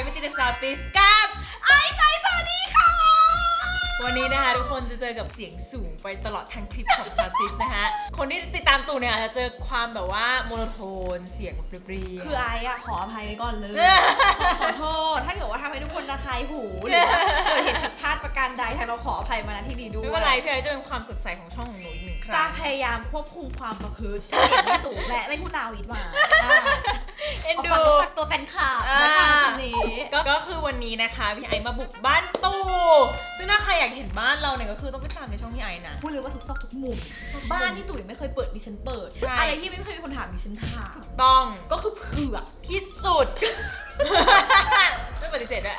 เจอใครไม่ติดซาวติสกับไอซ์ไอสวัสดีค่ะ วันนี้นะคะทุกคนจะเจอกับเสียงสูงไปตลอดทั้งคลิปของซาวติสนะคะ คนที่ติดตามตู่เนี่ยอาจจะเจอความแบบว่าโมโนโทนเสียงแบบเปรี้ยวๆคือไอ้อะขออภัยไว้ก่อนเลย ขอโทษ ถ้าเกิดว่าทำให้ทุกคนระคายหูหรือว่าเกิดเหตุผิดพลาดประการใดทางเราขออภัยมาณที่นี้ด้วย ไม่เป็นไรพี่ไอซ์จะเป็นความสดใสของช่องของหนูอีกหนึ่งครั้จะงพยายามควบคุมความประพฤติให้เสียงไม่สูงและไม่พูดนาวิดหวานอ่า เอ็นขอดูฝากตัวแฟนคลับนะคะจุดนี้ก็ก็คือวันนี้นะคะพี่ไอซ์มาบุกบ้านตู่ซึ่งถ้าใครอยากเห็นบ้านเราเนี่ยก็คือต้องไปตามในช่องพี่ไอซ์นะพูดเลยว่าทุกซอกทุกมุมบ้านที่ตุ๋ยไม่เคยเปิดดิฉันเปิดใช่อะไรที่ไม่เคยมีคนถามดิฉันถามต้องก็คือเผือกที่สุด ไม่ปฏิเสธด้วย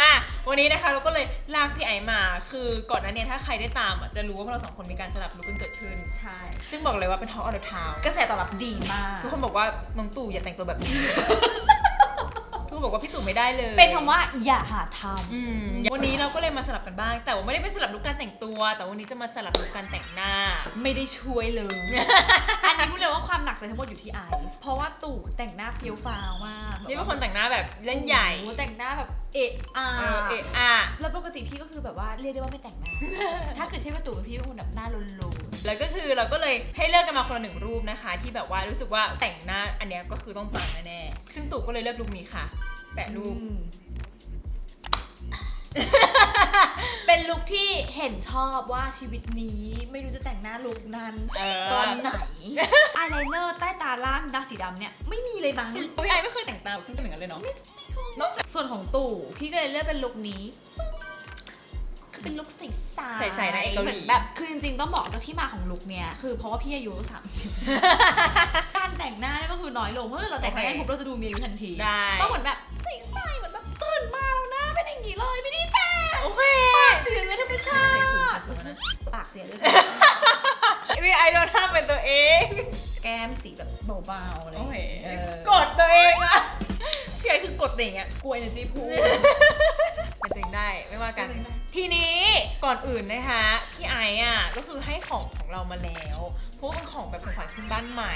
อะวันนี้นะคะเราก็เลยลากพี่ไอซ์มา คือก่อนหน้าเนี้ถ้าใครได้ตามอะจะรู้ว่าพวกเราสองคนมีการสลับลุกกันเกิดขึ้น ใช่ ซึ่งบอกเลยว่าเป็นท้อออเดอร์ทาวกระแสตอบรับดีมาก ทุกคนบอกว่าน้องตู่อย่าแต่งตัวแบบนี้ ทุกคนบอกว่าพี่ตู่ไม่ได้เลยเป็นคำว่าอย่าหาทอืมวันนี้เราก็เลยมาสลับกันบ้าง แต่ว่าไม่ได้ไปสลับลุกการแต่งตัว แต่วันนี้จะมาสลับลุกการแต่งหน้าำไม่ได้ช่วยเลย อันนี้พูดเลยว่าความหนักใจทั้งหมดอยู่ที่ไอซ์เพราะว่าตู่แต่งหน้าเฟี้ยวฟ้าวมากนี่เป็นคนแต่งหน้าแบบเล่นใหญ่ โอ้โแต่งหน้าแบบ เอะอาเออเอะอะแล้วปกติพี่ก็คือแบบว่าเรียกได้ว่าไม่แต่งหน้า ถ้าเกิดเทียบกับตู่พี่เป็นคนแบบหน้าโลนแล้วก็คือเราก็เลยให้เลือกกันมาคนละหนึ่งรูปนะคะ ที่แบบว่ารู้สึกว่าแต่งหน้าอันเนี้ยก็คือต้องปังแน่ๆซึ่งตู่ก็เลยเลือกลุคนี้ค่ะ แปะๆรูป อืมเป็นลุคที่เห็นชอบว่าชีวิตนี้ไม่รู้จะแต่งหน้าลุคนั้นเออ ตอนไหน อายไลเนอร์ใต้ตาล่างดาสีดำเนี่ยไม่มีเลยมั้ง พี่ไอไม่เคยแต่งตาขึ้นเป็นอย่างนั้นเลยเนาะ นอกจากส่วนของตู่พี่ก็เลยเลือกเป็นลุคนี้ คือเป็นลุคใสๆใสๆนะเกาหลี มือนแบบคือจริงๆต้องบอกว่าที่มาของลุคเนี้ยคือเพราะว่าพี่อายุสามสิบการแต่งหน้าเนี่ยก็คือน้อยลงเพราะเราแต่งหน้าปุ๊บเราจะดูมีอายุทันทีได้ ต้องเหมือนแบบใสๆเหมือนแบบตื่นมาแล้วหน้าเป็นอย่างนี้เลยไม่ได้แต่งโอเคสีเหลืองธรรมชาเสียงสูงติเสียงสูงนะปากเสียเลยพี่ไอโดนท่าเป็นตัวเอง แก้มสีแบบเบาๆอะไรอโอย่างเคเงี้ยเออกดตัวเองอะ พี่ไอคือกดตัวเองอะกลัวเอเนจีพูดเป็นตัวเองได้ไม่ว่ากันเป็นตัวเองได้ทีนี้ก่อนอื่นนะคะ พี่ไอซ์อะก็คือให้ของของเรามาแล้วเพราะว่าเป็นของแบบของขวัญขึ้นบ้านใหม่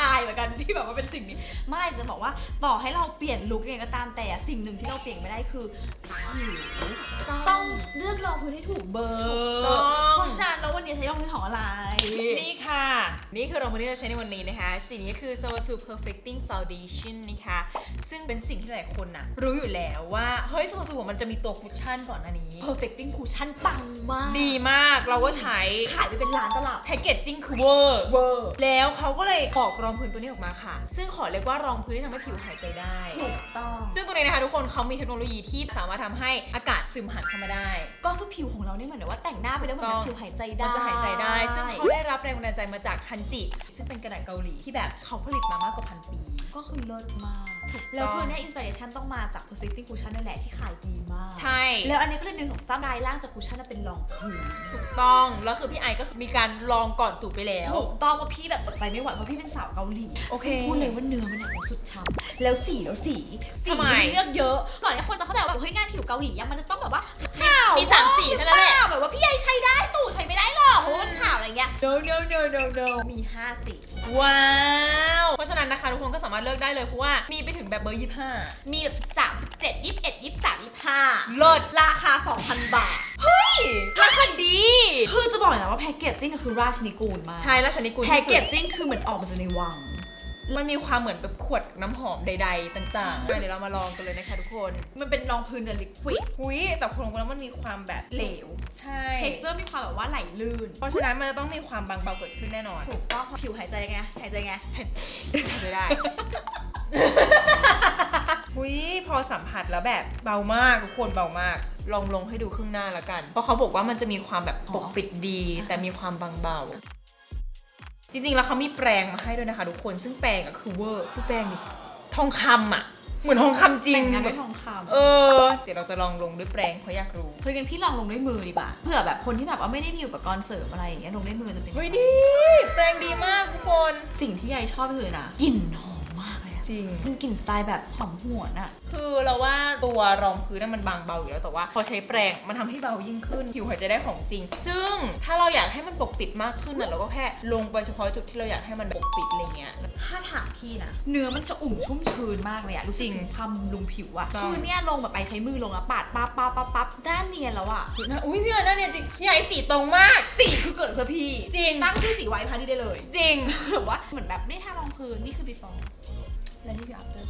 อายเหมือนกันที่แบบว่าเป็นสิ่งนี้ ไม่จะบอกว่าต่อให้เราเปลี่ยนลุคยังไงก็ตามแต่สิ่งหนึ่งที่เราเปลี่ยนไม่ได้คือผิวต้องเลือกรองพื้นให้ถูกเบอร์ต้อง เพราะฉะนั้นแล้ววันนี้ใช้รองพื้นของอะไร นี่ค่ะ นี่คือรองพื้นที่เราใช้ในวันนี้นะคะ สีนี้คือ Savasu Perfecting Foundation นะคะ ซึ่งเป็นสิ่งที่หลายคนน่ะรู้อยู่แล้วว่า เฮ้ย Savasu มันจะมีตัวคุชชั่นก่อนหน้านี้ perfecting cushion ปังมากดีมากเราก็ใช้ขายไปเป็นล้านตลับแพคเกจจิ้งคือเวอร์เวอร์ แล้วเขาก็เลยออกรองพื้นตัวนี้ออกมาค่ะ ซึ่งขอเรียกว่ารองพื้นที่ทำให้ผิวหายใจได้ ถูกต้อง ซึ่งตัวนี้นะคะทุกคนเขามีเทคโนโลยีที่สามารถทำให้อากาศซึมผ่านเข้ามาได้ ก็คือผิวของเราเนี่ยเหมือนว่าแต่งหน้าไปแล้วเหมือนแบบผิวหายใจได้มันจะหายใจได้ ซึ่งเขาได้รับแรงบันดาลใจมาจากฮันจิ ซึ่งเป็นกระดาษเกาหลีที่แบบเขาผลิตมามากกว่าพันปี ก็คือเลิศมากถูกต้องแล้วคือเนี่ยอินสปิเรชันต้องมาจาก perfecting cushion นั่นแหละที่ขายดีมาก ใช่ แล้วอันนี้ก็เลยดึงของซ้ำลายล่างจากคุชชั่นน่ะเป็นรองพื้นถูกต้อง แล้วคือพี่ไอก็มีการลองก่อนตู่ไปแล้ว ถูกต้องว่าพี่แบบอดใจไม่ไหวเพราะพี่เป็นสาวเกาหลีโอเคซึ่งพูดเลยว่าเนื้อมันเนี่ยสุดช้ำแล้วสีแล้วสีสีทำไมที่เลือกเยอะ ก่อนที่คนจะเข้าใจว่าแบบเฮ้ยงานผิวเกาหลียังมันจะต้องแบบว่าขาวมีสามสีเท่านั้นแหละขาวแบบว่าพี่ไอใช้ได้ตู่ใช้ไม่ได้หรอกเพราะว่ามันขาวอะไรเงี้ย no no no no no มีห้าสี ว้าว เพราะฉะนั้นนะคะทุกคนก็สามารถเลือกได้เลยเพราะว่ามีไปถึงแบบเบอร์ 25 มีแบบ37 21 23 25เลิศราคา 2,000 บาทราคาดี คือจะบอกเลยนะว่าแพคเกจจิ้งคือราชนิกูลมาก ใช่แล้วชนิดกุลแพคที่สุเกดจจิ้งคือเหมือนออกมาจากในวัง มันมีความเหมือนแบบขวดน้ำหอมใด ๆ ต่างๆอะเดี๋ยวเรามาลองกันเลยนะคะทุกคน มันเป็นรองพื้นเดลิควิดหุยแต่คนลงไปแล้วมันมีความแบบเหลว ใช่ เท็กเจอร์มีความแบบว่าไหลลื่น เพราะฉะนั้นมันจะต้องมีความบางเบาเกิดขึ้นแน่นอนถูกต้องเพราะผิวหายใจไงหายใจไงจะได้ หุยพอสัมผัสแล้วแบบเบามากทุกคนเบามาก ลองลงให้ดูครึ่งหน้าแล้วกัน เพราะเขาบอกว่ามันจะมีความแบบปกปิดดี แต่มีความบางเบา จริงๆ แล้วเขามีแปรงมาให้ด้วยนะคะทุกคน ซึ่งแปรงอะคือเวอร์คือแปรงนี่ทองคำอะเหมือนทองคำจริงแต่งงานแบด้วยบทองคำเออ เดี๋ยวเราจะลองลงด้วยแปรงเพราะอยากรู้เฮ้ยกันพี่ลองลงด้วยมือดีกว่าเผื่อแบบคนที่แบบว่าไม่ได้มีอุปกรณ์เสริมอะไรอย่างเงี้ยลงด้วยมือจะเป็นเฮ้ยดี แปรงดีมากทุกคน สิ่งที่ยายชอบที่สุดเลยนะกลิ่นหอ จริงมันกลิ่นสไตล์แบบหอมหวนอะคือเราว่าตัวรองพื้นน่ะมันบางเบาอยู่แล้วแต่ว่า พอใช้แปรงมันทำให้เบายิ่งขึ้นผิวหายใจได้ของจริง ซึ่งถ้าเราอยากให้มันปกปิดมากขึ้นน่ะเราก็แค่ลงไปเฉพาะจุดที่เราอยากให้มันปกปิดอะไรเงี้ย ถ้าถามพี่นะ เนื้อมันจะอุ่มชุ่มชื้นมากเลยอะรู้จสึริกงถึงความบำรุงผิวอะต้อง คือเนี่ยลงแบบไปใช้มือลงอะปาดปั๊บปั๊บปั๊บปั๊บด้านเนียนแล้วอะนะอุ้ยพี่อันนั่นเนี่ยจริงใหญ่สีตรงมาก สีคือเกิดเพื่อพี่ จริงตั้งชื่อสีไว้พาที่ได้เลย จริง แบบว่าเหมือนแบบไม่ทารองพื้นนี่คือ before และนี่คือ after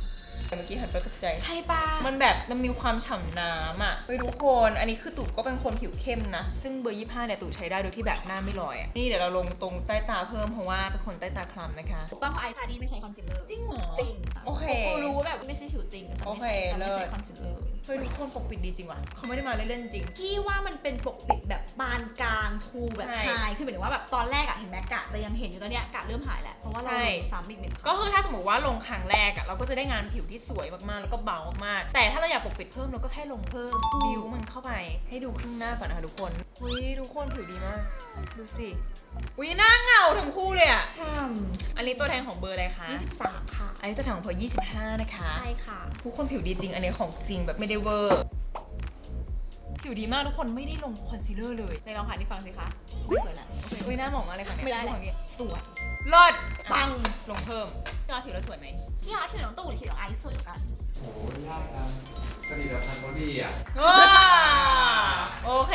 เมื่อกี้หันไปตกใจ ใช่ปะมันแบบมันมีความฉ่ำน้ำอะไปทุกคน อันนี้คือตู่ก็เป็นคนผิวเข้มนะ ซึ่งเบอร์ยี่ห้าเนี่ยตู่ใช้ได้โดยที่แบบหน้าไม่ลอยอะ นี่เดี๋ยวเราลงตรงใต้ตาเพิ่มเพราะว่าเป็นคนใต้ตาคล้ำนะคะ ถูกต้องเพราะไอซ์ซานี่ไม่ใช้คอนซีลเลอร์จริงเหรอ จริงโอเค กูรู้ว่าแบบไม่ใช่ผิวจริงจะโอไม่เคใช้จะไม่ใช้เลิศคอนซีลเลอร์ เฮ้ยทุกคนปกปิดดีจริงว่ะเขาไม่ได้มาเล่นๆจริงพี่ว่ามันเป็นปกปิดแบบปานกลางทูแบบใช่ ไฮคือหมายถึงว่าแบบตอนแรกอะเห็นแม็กกะจะยังเห็นอยู่ตอนเนี้ยกะเริ่มหายแล้วเพราะว่าเราใช่ ลงซ้ำอีกหนึ่งก็คือถ้าสมมติว่าลงครั้งแรกอะเราก็จะได้งานผิวที่สวยมากๆ แล้วก็เบามากๆ แต่ถ้าเราอยากปกปิดเพิ่มเราก็แค่ลงเพิ่มบิวมันเข้าไป ให้ดูครึ่งหน้าก่อนนะคะทุกคนอุ้ยทุกคนผิวดีมาก ดูสิอุ้ยหน้าเงาทั้งคู่เลยอะใช่อันนี้ตัวแทนของเบอร์อะไรคะ ยี่สิบสามค่ะ อันนี้ตัวแทนของเบอร์25 นะคะ ใช่ค่ะ ทุกคนผิวดีจริง อันนี้ของจริงแบบไม่ได้เวอร์ ผิวดีมากทุกคนไม่ได้ลงคอนซีลเลอร์เลยในลองผ่านที่ฟังสิคะไม่สวยแล้วโอเคอุ้ยหน้าหมองมากเลยค่ะเนี่ยไม่ได้แหละของนี้สวยเลิศปังลงเพิ่มพี่อาร์ตผิวแล้วสวยไหมพี่อาร์ตถือน้องตู่หรือถือน้องไอซ์สวยกว่ากันโอ้ยยากนะผลิตภัณฑ์เขาดีอะ ว้าโอเค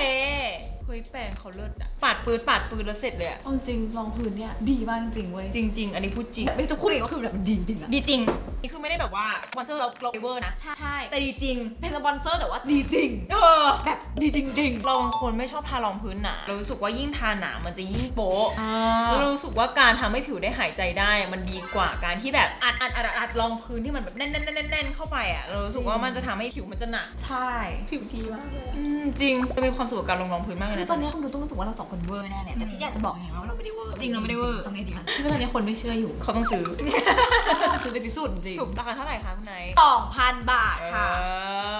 เฮ้ยแปรงเขาเลิศอะปาดปืนปาดปืนแล้วเสร็จเลยอะเอาจริงรองพื้นเนี่ยดีมากจริงๆเว้ยจริง ๆ อันนี้พูดจริง ไม่จะพูดเองว่าคือแบบมันดีจริงๆอะดีจริง นี่คือไม่ได้แบบว่าสปอนเซอร์เราเราเวอร์นะ ใช่ใช่แต่ดีจริง เป็นสปอนเซอร์แต่ว่าดีจริง เออ แบบดีจริงเราบางคนไม่ชอบทารองพื้นหนา เรารู้สึกว่ายิ่งทาหนามันจะยิ่งโป๊ะๆอ่า เรารู้สึกว่าการทำให้ผิวได้หายใจได้อะมันดีกว่าการที่แบบอัดอัดอัดอัดอัดรองพื้นที่มันแบบแน่นแน่นแน่นแน่นเข้าไปอะ เรารู้สึกว่ามันจะทำให้ผิวมันจะหนักใช่ ผิวดีมากเลยอืมจริงเรามีความสุขกับการลงรองพื้นมากเลยคือนะ ตอนนี้คุณดูต้องรู้สึกว่าเราสองคนเวอร์แน่เนี่ยแต่พี่อยากจะบอกไงว่าเราไม่ได้เวอร์จริงเราไม่ได้เวอร์ตรงนี้ดีมันคือตอนนี้คนไม่เชื่ออยู่ เขาต้องซื้อ ซื้อไปพิสูจน์จริงถูกราคาเท่าไหร่คะคุณไนท์สองพันบาทค่ะ เอ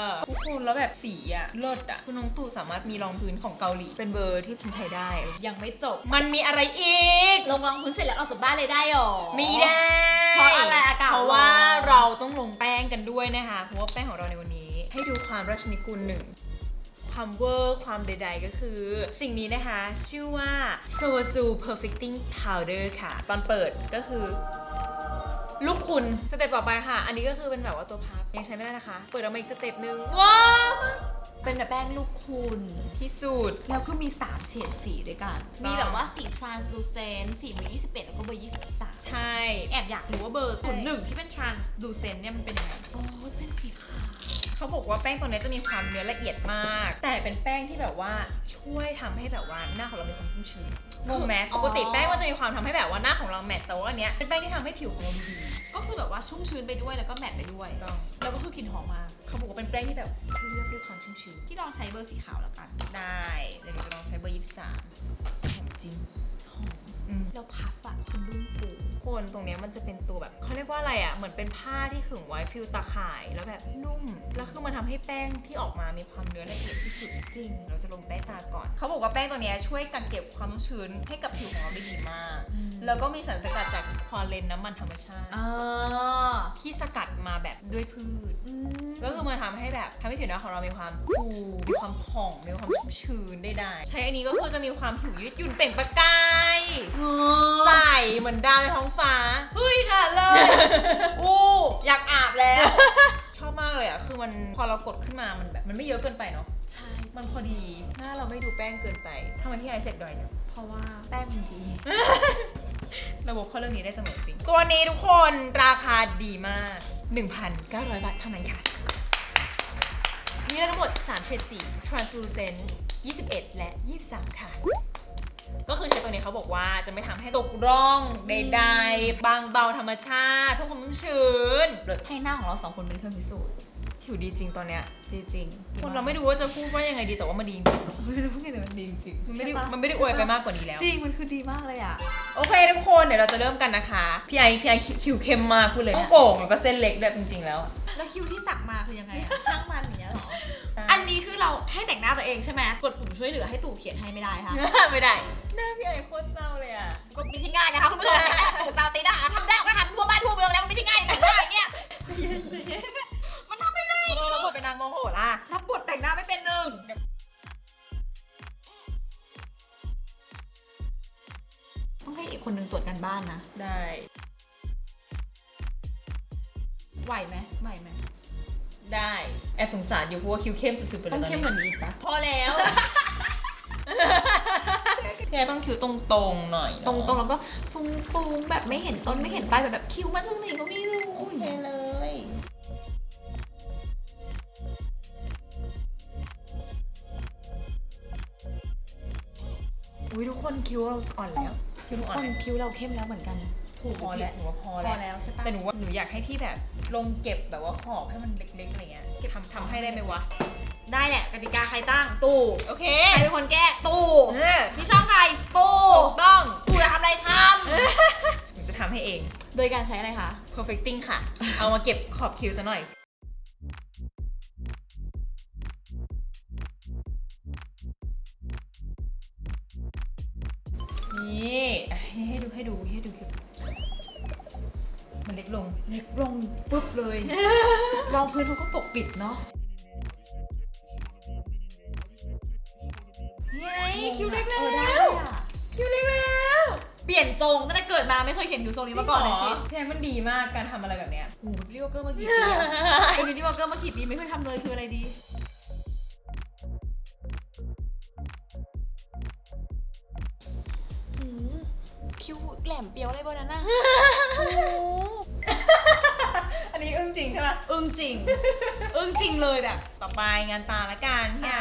อทุกคนแล้วแบบสีอะเลิศอะคุณน้องตู่สามารถมีรองพื้นของเกาหลี เป็นเบอร์ที่ฉันใช้ได้ ยังไม่จบ มันมีอะไรอีก ลงรองพื้นเสร็จแล้วเอาจากบ้านเลยได้หรอ ไม่ได้ เพราะอะไรอากาศเพราะว่าร้อนเราต้องลงแป้งกันด้วยนะคะ เพราะว่าแป้งของเราในวันนี้ ให้ดูความราชนิกูลหนึ่งความเวอร์ความใดๆก็คือ สิ่งนี้นะคะ ชื่อว่า s o s u Perfecting Powder ค่ะ ตอนเปิดก็คือ ลูกคุณสเต็ปต่อไปค่ะ อันนี้ก็คือเป็นแบบว่าตัวพับยังใช้ไม่ได้นะคะ เปิดออกมาอีกสเต็ปหนึ่งว้าว เป็นแบบแป้งลูกคุณ ที่สุด แล้วคือมี 3 เฉดสีด้วยกันต้องมีแบบว่าสี translucent สีเบอร์21 แล้วก็เบอร์23 ใช่ แอบอยากรู้ว่าเบอร์ศูนย์หนึ่งที่เป็น translucent เนี่ยมันเป็นยังไงอ๋อจะเป็นสีขาว เขาบอกว่าแป้งตัวนี้จะมีความเนื้อละเอียดมาก แต่เป็นแป้งที่แบบว่าช่วยทำให้แบบว่าหน้าของเรามีความชุ่มชื้นงงไหมอ๋อปกติแป้งมันจะมีความทำให้แบบว่าหน้าของเราแมตต์แต่ว่าอันเนี้ยเป็นแป้งที่ทำให้ผิวของเราดูดี ก็คือแบบว่าชุ่มชื้นไปด้วยแล้วก็แมตต์ไปด้วย ต้อง แล้วก็คือกลิ่นหอมมากเขาบอกว่าเป็นแป้งที่แบบเลือกด้วยความชุ่มชื้นที่ลองใช้เบอร์สีขาวแล้วกัน ได้ เดี๋ยวหนูจะลองใช้เบอร์ยี่สิบสามของจริงหอมอืม แล้วพัฟอะคุณรุ่งปูคนตรงเนี้ยมันจะเป็นตัวแบบเขาเรียกว่าอะไรอะเหมือนเป็นผ้าที่ขึงไว้ฟิลตาข่ายแล้วแบบนุ่ม แล้วคือมันทำให้แป้งที่ออกมามีความเนื้อละเอียดที่สุดจริง เราจะลงใต้ตาก่อน เขาบอกว่าแป้งตัวเนี้ยช่วยกันเก็บความชื้นให้กับผิวของเราได้ดีมาก แล้วก็มีสารสกัดจากสควอเลนน้ำมันธรรมชาติอ่าที่สกัดมาแบบด้วยพืชอืมก็คือมาทำให้แบบทำให้ผิวหน้าของเรามีความฟูมีความผ่องมีความชุ่มชื้นได้ได้ใช้อันนี้ก็คือจะมีความผิวยืดหยุ่นเปล่งประกายใสเหมือนดาวในท้องฟ้า เฮ้ยค่ะเลย อู้อยากอาบแล้ว ชอบมากเลยอะ คือมันพอเรากดขึ้นมามันแบบมันไม่เยอะเกินไปเนาะ ใช่ มันพอดี หน้าเราไม่ดูแป้งเกินไปทำไมพี่ไอเสร็จดอยเนี่ย เพราะว่าแป้งมันดี ระบบเข้าเรื่องนี้ได้เสมอจริง ตัวนี้ทุกคนราคาดีมาก 1,900 บาทเท่านั้นค่ะ มีทั้งหมด3เฉดสี translucent 21 และ 23 ค่ะ ก็คือใช้ตัวนี้เขาบอกว่าจะไม่ทำให้ตกร่องใดๆ บางเบาธรรมชาติเพื่อความชุ่มชื้นเลิศให้หน้าของเราสองคนเป็นเครื่องพิสูจน์ผิวดีจริงตอนเนี้ยดีจริงคนเราไม่รู้ว่าจะพูดว่ายังไงดีแต่ว่ามันดีจริงไม่รู้จะพูดยังไงแต่มันดีจริงๆมันไม่ได้ใช่ปะมันไม่ได้อวยไปมากกว่านี้แล้ว จริงมันคือดีมากเลยอะโอเคทุกคนเดี๋ยวเราจะเริ่มกันนะคะพี่ไอพี่ไอคิวเข้มมากพูดเลยต้องโก่งแล้วก็เส้นเล็กแบบจริงๆแล้วอะแล้วคิวที่สักมาคือยังไงอะช่างมันอย่างเงี้ยเหรอ อันนี้คือเราให้แต่งหน้าตัวเองใช่ไหมกดปุ่มช่วยเหลือให้ตู่เขียนให้ไม่ได้ค่ะ ไม่ได้ หน้าพี่ไอ้โคตรเศร้าเลยอะ ก็เป็นที่ง่ายนะคะคุณผู้ชมแอบตู่ซาวตีน่าทำได้ก็ทำทั่วบ้านทั่วเมืองแล้วมันไม่ใช่ง่ายแต่งหน้าอย่าเงี้ยมันทำไม่ได้เราบทเป็นนางโมโหล่ะรับวทแต่งหน้าไม่เป็นหนึ่งต้องให้อีกคนนึงตรวจกันบ้านนะ ได้ ไหวไหมไหวไหม ได้แอบสงสารอยู่เพราะว่าคิวเข้มสุดๆไปเลยต้องตอนเข้มนี้กว่านี้อีกปะพอแล้วพี่ไอต้องคิวตรงๆหน่อยเนอะตรงๆแล้วก็ฟุ้งๆแบบไม่เห็นต้นไม่เห็นปลายแบบแบบคิ้วมาจากไหนก็ไม่รู้โอเคเลย อุ้ยทุกคนคิวเราอ่อนแล้ว คิวหนูอ่อนคนแล้วคิ้วเราเข้มแล้วเหมือนกันถูกพอแล้วหนูว่าพอพแล้อว แล้วใช่ปะแต่หนูว่าหนูอยากให้พี่แบบลงเก็บแบบว่าขอบให้มันเล็กๆอะไรเงี้ยทำทำให้ได้ไหมวะ ได้แหละกติกาใครตั้งตู่โอเคใครเป็นคนแก้ตู่เออนี่ช่องใครตู่ถูกต้องตู่จะทำอะไรทหนูจะทำให้เองำโดยการใช้อะไรคะ perfecting ค่ะ เอามาเก็บขอบคิ้วซะหน่อย นี่อะให้ให้ดูให้ดูให้ดูคิ้วมันเล็กลงเล็กลงฟึบเลยรองพื้นเขาก็ปกปิดเนาะนี่ไงคิ้วเล็กเอแล้อได้วอะคิ้วเล็กแล้ว เปลี่ยนทรงตั้งแต่เกิดมาไม่เคยเห็นคิ้วทรงนี้มาก่อนในชีวิตแทนมันดีมากการทำอะไรแบบเนี้ยโอ้โหบิวตี้วอลเกอร์มากี่ปีอะเป็นบิวตี้วอลเกอร์มากี่ปีไม่เคยทำเลยคืออะไรดี เปียวเลยบนนั้นน่ะ อันนี้อึ้งจริงใช่ปะอึ้งจริง อึ้งจริงเลยแบบต่อไปงานตาละกันพี่ไอ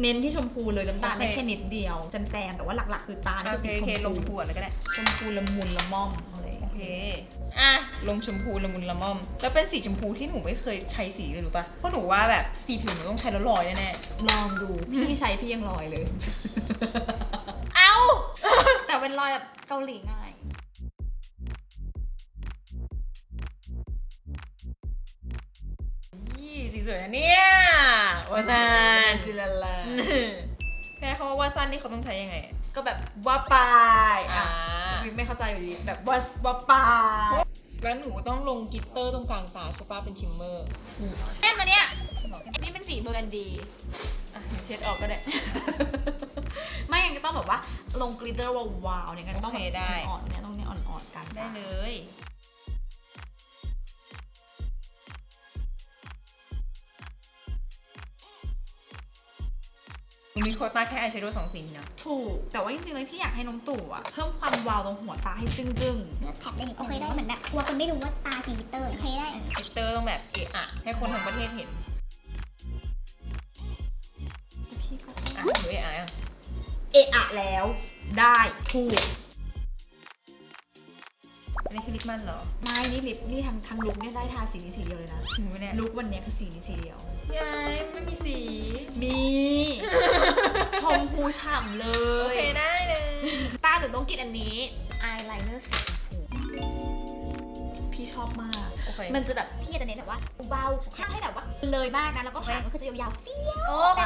เน้นที่ชมพูเลยน้ำตาลโอเค ได้แค่นิดเดียวแซมๆแต่ว่าหลักๆคือตาโอเคโอเคลงชมพูอะไรก็ได้ ชมพูละมุนละม่อมอะไรโอเคอะ ลงชมพูละมุนละม่อม แล้วเป็นสีชมพูที่หนูไม่เคยใช้สีเลยรู้ปะเพราะหนูว่าแบบสีผิวหนูต้องใช้แล้วลอยแน่ลองดูพี่ใช้พี่ยังลอยเลย ๆ เอาแต่เป็นรอยแบบเกาหลีง่าย สีสวยนะเนี่ยวาซันซิลาลาแค่เขาว่าวาซันที่เขาต้องใช้ยังไง ก็แบบว่าปายอ่าอะไม่เข้าใจอยู่ดีแบบว่าว่าปายแล้วหนูต้องลงกลิตเตอร์ตรงกลางตาใช่ปะเป็นชิมเมอร์แก้มตัวเนี้ยนี่เป็นสีเบอร์กันดีอะหนูเช็ดออกก็ได้ ไม่งั้นก็ต้องแบบว่าลงกลิตเตอร์วาวๆเนี่ยกันต้องโอเคได้อ่อนๆเนี่ยต้องเนี่ยอ่อนๆกันได้เลย มีโควต้าแค่อายแชโดว์สองสีนี้นะ ถูก แต่ว่าจริงๆเลยพี่อยากให้น้องตู่อะเพิ่มความวาวตรงหัวตาให้จึ้งแท็บได้นี่โอเคได้เหมือนแบบกลัวคนไม่รู้ว่าตามีกิตเตอร์โอเคได้กลิตเตอร์ต้องแบบเอะอะให้คนทั้งประเทศเห็นๆพี่ก็อะหนูเอะอะอะเอะอะแล้ว ได้ ถูก อันนี้คือลิปมันเหรอ ไม่นี่ลิปนี่ทางทางลุกเนี่ยได้ทาสีนี้สีเดียวเลยนะจริงปะเนี่ยลุกวันเนี้ยคือสีนี้สีเดียว ยายไม่มีสี มี ชมพูฉ่ำเลโอยเคได้เลย ตาหนูต้องกินอันนี้อายไลเนอร์สีชมพูพี่ชอบมาก โอเค มันจะแบบพี่จะเน้นแบบว่าเบาๆห้ามให้แบบว่าเลยมากนะแล้วก็หางก็คือจะยาวๆเฟี้ยวโอ้ไป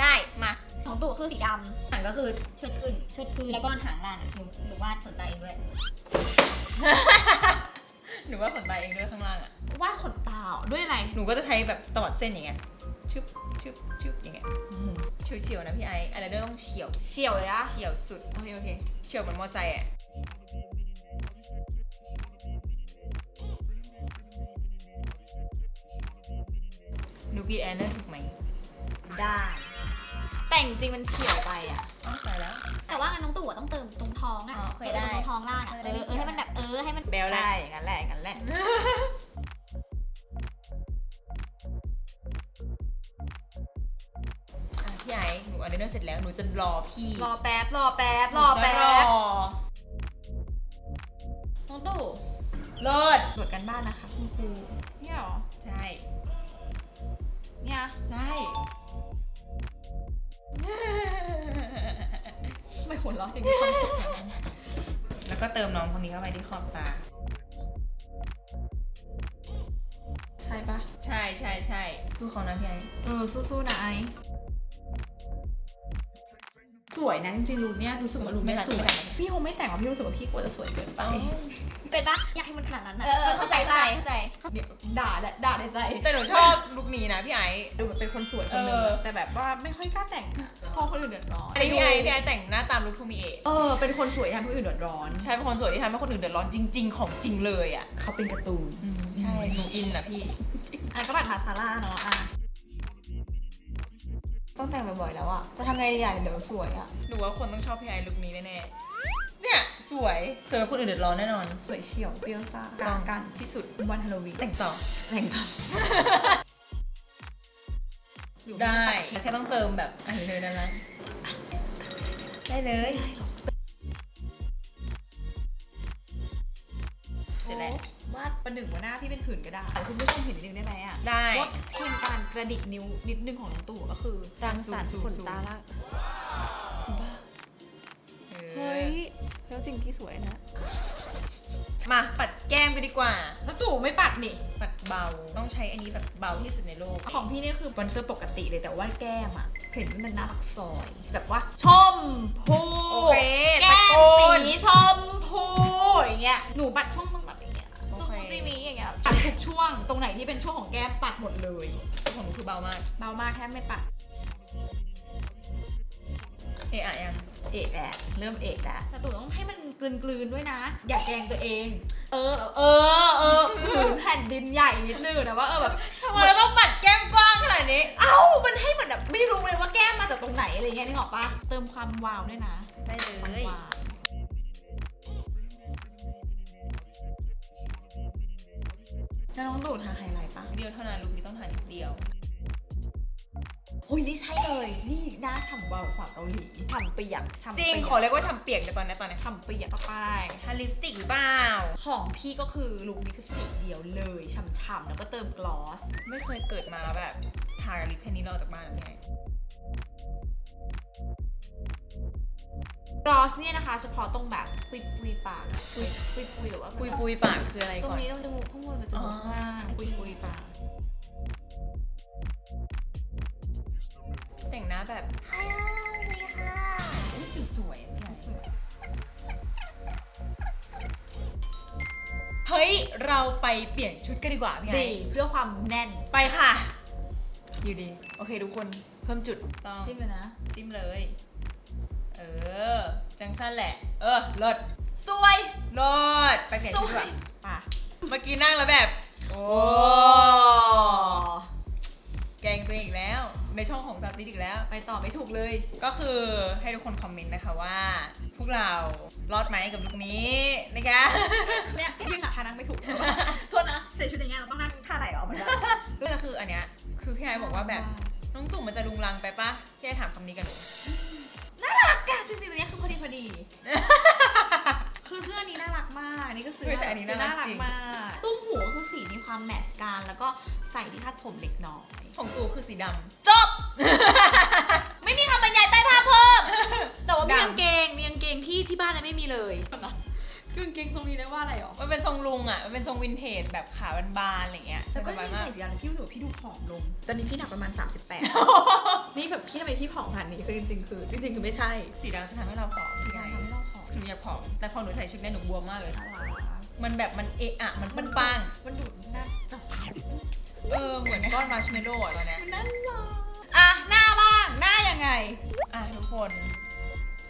ได้ มา ของตู่คือสีดหางก็คือเชิดขึ้นเชิดขึ้นแล้วก็หางล่างอะหนูหนูวาดขนตาเองด้วย หนูว่าขนตาเองด้วยข้างล่างอะวาดขนตาด้วยอะไร หนูก็จะใช้แบบตวัดเส้นอย่างเงี้ยชึบชึบชึบอย่างเงี้ยเฉียวๆนะพี่ไอซ์อะไรเดอร์ต้องเฉียวเฉียวเลยอะเฉียวสุดโอเคโอเค เฉียวเหมือนมอไซค์อะหนูกรีดแอนเนอร์ถูกไหม ได้ แต่จริงๆมันเฉียวไปอะอ้าวตายแล้วำแต่ว่างั้นน้องตู่อะต้องเติมตรงท้องอะอ๋อโอเคเติมได้ตรงท้องล่างอะเอเอออได้เออให้มันแบบเออให้มันแบลแล้วใช่อย่างนั้นแหละอย่างนั้นแหละ อะพี่ไอซ์หนูอันเดอร์เสร็จแล้ว หนูจะรอพี่รอแป๊บรอแป๊บรอแป๊หนูจะบรอน้องตู่เลิศตรวจกันบ้านนะคะคุณครู เราะจริงๆความสุขอะแล้วก็เติมน้องคนนี้เข้าไปที่ขอบตา ใช่ปะใช่ใช่ใช่สู้เขานะพี่ไอซ์เออสู้ๆนะไอซ์วยนะจริงๆลุคเนี้ยรู้สึกว่าลุคเนี้ยไม่สวยแต่งพี่คงไม่แต่งหรอกพี่รู้สึกว่าพี่กลัวจะสวยเกินไป เป็นปะอยากให้มันขนาดนั้นนะเออเข้าใจเข้าใจเข้าใจเดี๋ยว ด่าแหละด่าในใจ แต่หนูชอบลุคนี้นะพี่ไอซ์ดูแบบเป็นคนสวยคนหนึงเอออะแต่แบบว่าไม่ค่อยกล้าแต่งอะเพราะคนอื่นเดือดร้อนอันนี้พี่ไอซ์พี่ไอซ์แต่งหน้าตามลุคทูมีเอเออ เป็นคนสวยทำให้คนอื่นเดือดร้อน ใช่เป็นคนสวยที่ทำให้คนอื่นเดือดร้อนจริง ๆ ของจริงเลยอะเขาเป็นการ์ตูนใช่หนูอินอะพี่อันก็แบบมาซาร่าเนาะอะต้องแต่งบ่อยๆแล้วอะจะทำไงดีอะเดี๋ยวสวยอะหนูว่าคนต้องชอบพี่ไอซ์ลุคนี้แน่ๆ เนี่ยสวยสวยแบบคนอื่นเดือดร้อนแน่นอน สวยเฉียวเปรี้ยวซ่าต้องกันที่สุดวันฮาโลวีนแต่งต่อแต่งต่อได้แค่ต้องเติมแบบอันนี้เลยนะนะได้เลยเสร็จแล้ววาดประหนึ่งว่าหน้าพี่เป็นผื่นก็ได้แต่คุณผู้ชมเห็นนิดนึงได้ไหมอะได้ว่าเพียงการกระดิกนิ้วนิดนึงของน้องตู่ก็คือรังสรรค์ซูมขนซูมตาละเฮ้เฮ้ยย แล้วจริงพี่สวยนะ มาปัดแก้มกันดีกว่า แล้วตู่ไม่ปัดนี่ ปัดเบา ต้องใช้อันนี้แบบเบาที่สุดในโลก ของพี่นี่คือบอนเซอร์ปกติเลยแต่ว่าแก้มอะเห็นมันน่ารักซอย แบบว่า ชมพูโอเคแก้ตะมโกนสีชมพูอย่างเงี้ย หนูปัดช่วงตรงแบบอย่างเงี้ยโอจุ๊บเคซีวีอย่างเงี้ยปัดทุกช่วง ตรงไหนที่เป็นช่วงของแก้มปัดหมดเลยของหนูคือเบามาก เบามากแทบไม่ปัด เอะอะยังเอกแหละเริ่มเอกแล้วแต่ตู่ต้องให้มันกลืนๆด้วยนะ อย่าแกล้งตัวเอง เออ เออ เออผืนแผ่นดินใหญ่นิดนึงแต่ว่าเออแบบทำไมเราต้องปัดแก้มกว้างขนาดนี้ เอ้า มันให้เหมือนแบบไม่รู้เลยว่าแก้มมาจากตรงไหนอะไรเงี้ยนึกออกปะเติมความวาวด้วยนะได้เลความยวาวแล้วน้องตู่ทาไฮไลท์ปะเดียวเท่านั้นลุคนี้ต้องทานิดเดียว โอ้ยนี่ใช่เลย นี่หน้าฉ่ำวาวสาวเกาหลีฉ่ำเปียกฉ่ำจริง เปียกขอเรียกว่าชำเปียกในตอนนี้ตอนนี้ฉ่ำเปียก ไปทาลิปสติกหรือเปล่า ของพี่ก็คือลุคนี้คือสีเดียวเลยฉ่ำๆแล้วก็เติมกลอส ไม่เคยเกิดมาแล้วแบบทาลิปแค่นี้เราออกจากบ้านแล้วไงกลอสเนี่ยนะคะ เฉพาะตรงแบบปุยปุยๆปากอะปุยปุยปุยหรือว่าปุยปุยปากคืออะไรตรงก่อน นี้ตรงจมูกข้างบนกับจมูกข้างล่างปุยปุยๆปาก งหน้าแบบอุ๊ยสีสวยอะพี่ไอเฮ้ย เราไปเปลี่ยนชุดกันดีกว่าพี่ไอดีเพื่อความแน่นไปค่ะ อยู่ดี โอเคทุกคน เพิ่มจุดต้อง จิ้มเลยนะจิ้มเลย เออ จังสั้นแหละ เออเลิศสวย เลิศไปเปลี่ยนชุดดีกว่า ป่ะ เมื่อกี้นั่งแล้วแบบ โอ้ ในช่องของซาติสอีกแล้ว ไปต่อไม่ถูกเลย ก็คือให้ทุกคนคอมเมนต์นะคะว่า พวกเรารอดไหมกับลุคนี้นะคะเนี่ยพี่หาท่านั่งไม่ถูก โทษนะใส่ชุดอย่างเงี้ยเราต้องนั่งท่าไหนออกมาได้เรื่องคืออันเนี้ยคือพี่ไอบอกว่าแบบน้องตุ่มมันจะลุงลังไปปะพี่ไอถามคำนี้กันหนูรักอะจริงๆตัวเนี้ยคือพอดีพอดี คือเสื้อนี้น่ารักมากอันนี้ก็ซื้อเฮ้ยแต่อันนี้น่ารักจริง มาก ตุ้มหูก็คือสีมีความแมทช์กัน แล้วก็ใส่ที่คาดผมเล็กน้อย ของตูคือสีดจบ ไม่มีคำบรรยายใต้ภาพเพิ่ม แต่ว่ามีดำกางเกง มีกางเกงที่ที่บ้านนะไม่มีเลยคือกางเกงทรงนี้ได้ว่าอะไรหรอำมันเป็นทรงลุงอะ มันเป็นทรงวินเทจแบบขาบานๆอะไรเงี้ยแต่ก็สบายยิ่งมากใส่สีดำพี่รู้สึกว่าพี่ดูผอมลง ตอนนี้พี่หนักประมาณ 38 นี่แบบพี่ทำไมพี่ผอมขนาดนี้คือจริงๆคือจริงๆคือไม่ใช่ สีดำจะทำให้เราผอมพี่ไอทำให้เราผอม หนูอยากผอมแต่พอหนูใส่ชุดเนี้ยหนูบวมมากเลยน่ารักมันแบบมันเอะอะมันปังปังมันดูหน้าจอๆเออเหมือนก้อนมาร์ชเมลโล่อะตอนเนี้ยน่ารักอะหน้าบ้างหน้ายังไง อะทุกคน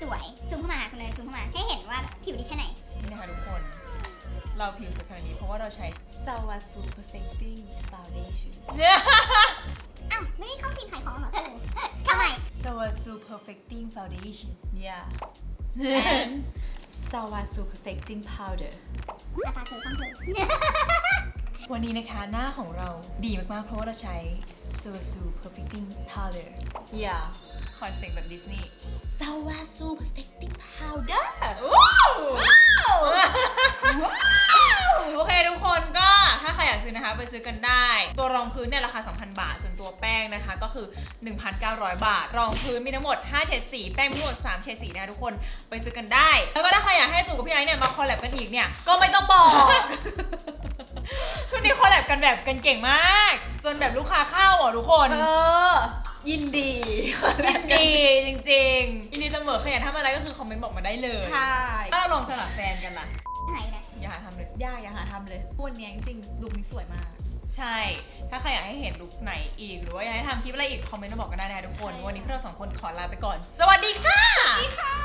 สวยซูมเข้ามาคุณเลยซูมเข้ามาให้เห็นว่าผิวดีแค่ไหน นี่นะคะทุกคน เราผิวสวยขนาดนี้เพราะว่าเราใช้ Sawasu Perfecting Foundation เนี่ย อ้าวไม่ได้เข้าซีนขายของเหรอทำไม Sawasu Perfecting Foundation Yeah and Sawasu Perfecting Powder อาตาเธอช่างเธอวันนี้นะคะหน้าของเราดีมากๆ เพราะว่าเราใช้ Sawasu Perfecting Powder Yeah คอนเซ็ปต์แบบดิสนีย์ Sawasu Perfecting Powder โอเคทุกคนก็ถ้าใครอยากซื้อนะคะไปซื้อกันได้ ตัวรองพื้นเนี่ยราคา 2,000 บาท ส่วนตัวแป้งนะคะก็คือ 1,900 บาท รองพื้นมีทั้งหมด5เฉดสีแป้งมีทั้งหมด3เฉดสีนะคะทุกคนไปซื้อกันได้ แล้วก็ถ้าใครอยากให้ตู่กับพี่ไอซ์เนี่ยมาคอลแลบกันอีกเนี่ยก็ไม่ต้องบอกคือนี่คอลแลบกันแบบกันเก่งมาก จนแบบลูกค้าเข้าอะทุกคน เออ ยินดียินดีจริงๆยินดีเสมอใครอยากทำอะไรก็คือคอมเมนต์บอกมาได้เลยใช่ถ้าเราลองสลับแฟนกันล่ะไหนนะอย่าหาทำเลยยากอย่าหาทำเลยวันเนี้ยจริงๆลุคนี้สวยมาก ใช่ ถ้าใครอยากให้เห็นลุคไหนอีก หรือว่าอยากให้ทำคลิปอะไรอีกคอมเมนต์มาบอกกันได้นะคะทุกคน วันนี้พวกเราสองคนขอลาไปก่อน สวัสดีค่ะค่ะ